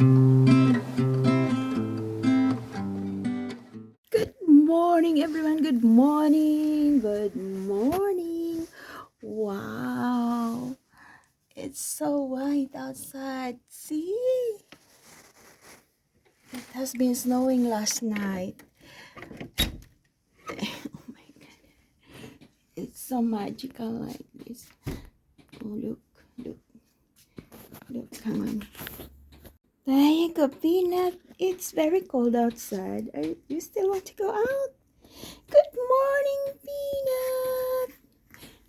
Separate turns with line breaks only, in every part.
Good morning, everyone. Good morning. Good morning. Wow. It's so white outside. See? It has been snowing last night. Oh my god. It's so magical like this. Oh, look. Look. Look. Come on. Go, Peanut. It's very cold outside. Are you still want to go out? Good morning, Peanut.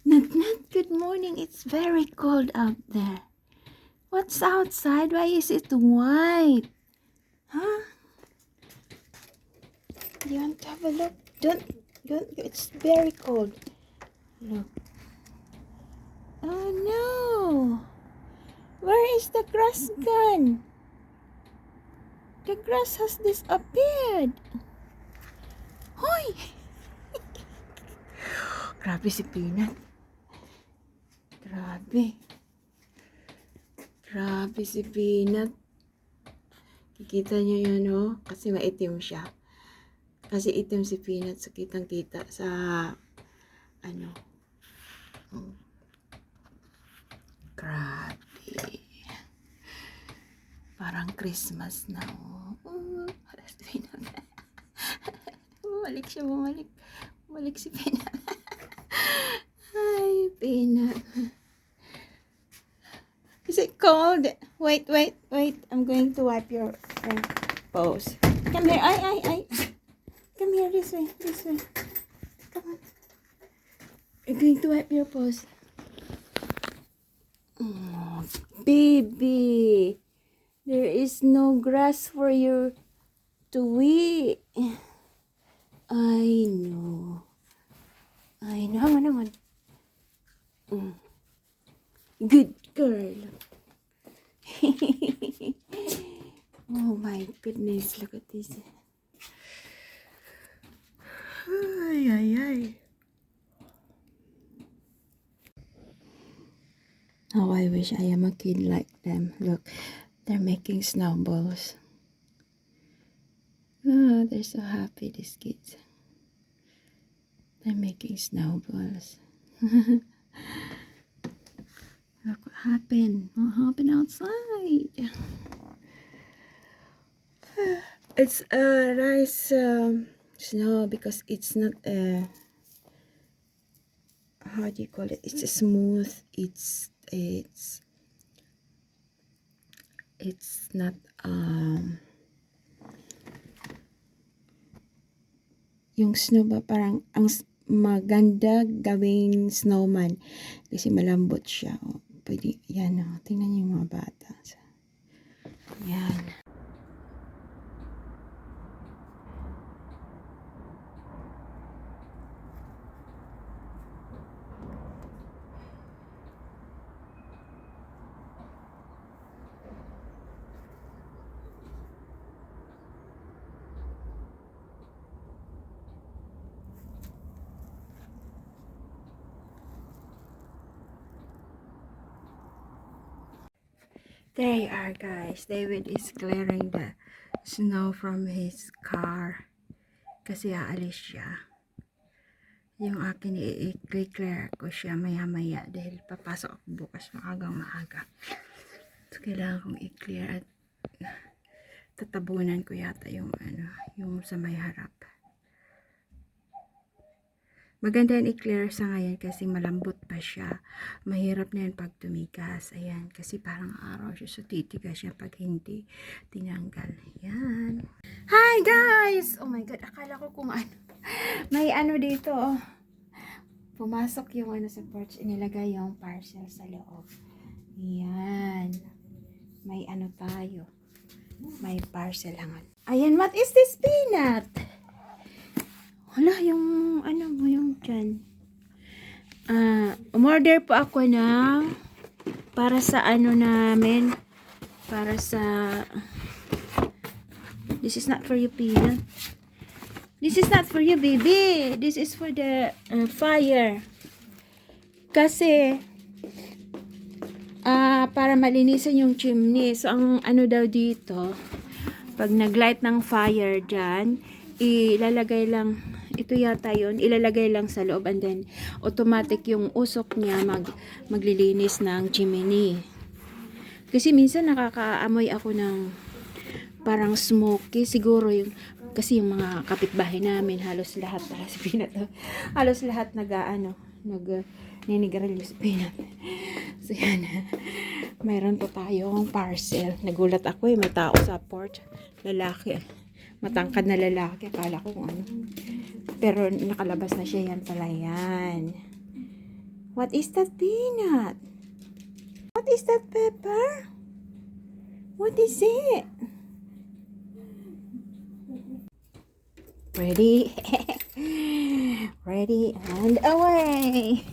Nut Nut, good morning. It's very cold out there. What's outside? Why is it white? Huh? You want to have a look? Don't, don't, it's very cold. Look. Oh no! Where is the grass gone? The grass has disappeared. Hoy! Grabe si Peanut. Grabe. Grabe si Peanut. Kikita niyo yun, oh. Kasi maitim siya. Kasi itim si Peanut sa kitang-kita sa ano. Oh. Grabe. Parang Christmas na. Oh, si Peanut. Bumalik siya, bumalik. Bumalik si Peanut. Hi, Peanut. Is it cold? Wait, wait, wait. I'm going to wipe your uh, paws. Come here. Ay, ay, ay. Come here this way, this way. Come on. I'm going to wipe your paws. Oh, baby. There is no grass for you to eat. Mm. Good girl. oh my goodness, look at this. Ay, ay, ay. Oh, I wish I am a kid like them. Look, they're making snowballs. Oh, they're so happy, these kids. They're making snowballs. Look what happened. What happened outside? It's a nice um, snow because it's not a how do you call it? It's a smooth. It's it's it's not um yung snow ba parang ang maganda gawing snowman kasi malambot siya. O, pwede, yan o. Tingnan niyo yung mga bata. Yan. There you are guys. David is clearing the snow from his car. Kasi aalis siya. Yung akin i-clear ko siya maya maya dahil papasok ako bukas maagang maaga. So, kailangan kong i-clear at tatabunan ko yata yung ano, yung sa may harap. Maganda yan i-clear sa ngayon kasi malambot pa siya. Mahirap na yan pag tumigas. Ayan, kasi parang araw siya. So, titigas siya pag hindi tinanggal. Ayan. Hi, guys! Oh my God, akala ko kung ano. May ano dito, oh. Pumasok yung ano sa porch. Inilagay yung parcel sa loob. Ayan. May ano tayo. May parcel hangan. Ayan, what is this peanut? Wala, yung ano mo yung dyan. Ah, umorder po ako ng para sa ano namin. Para sa This is not for you, Peanut. This is not for you, baby. This is for the uh, fire. Kasi ah para malinisan yung chimney. So, ang ano daw dito, pag naglight ng fire dyan, ilalagay lang, ito yata yun, ilalagay lang sa loob and then automatic yung usok niya mag, maglilinis ng chimney. Kasi minsan nakakaamoy ako ng parang smoky. Siguro yung, kasi yung mga kapitbahay namin, halos lahat, para si Pinat, halos lahat nag, ano, nag, uh, ninigarilyo si Pinat. So, yan. Mayroon po tayong parcel. Nagulat ako eh, may tao sa porch. Lalaki. Matangkad na lalaki. Akala ko ano. Pero nakalabas na siya. Yan pala yan. What is that peanut? What is that pepper? What is it? Ready? Ready and away!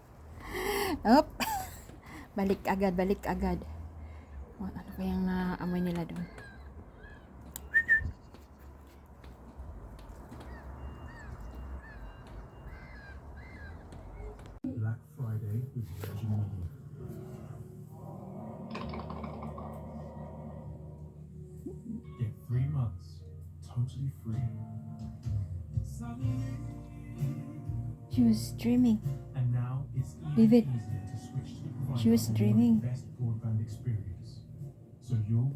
Up! Balik agad, balik agad. Ano kayang naamoy nila doon?
totally free.
She was dreaming.
And now it's Vivid.
She was dreaming.
Best broadband experience. So you'll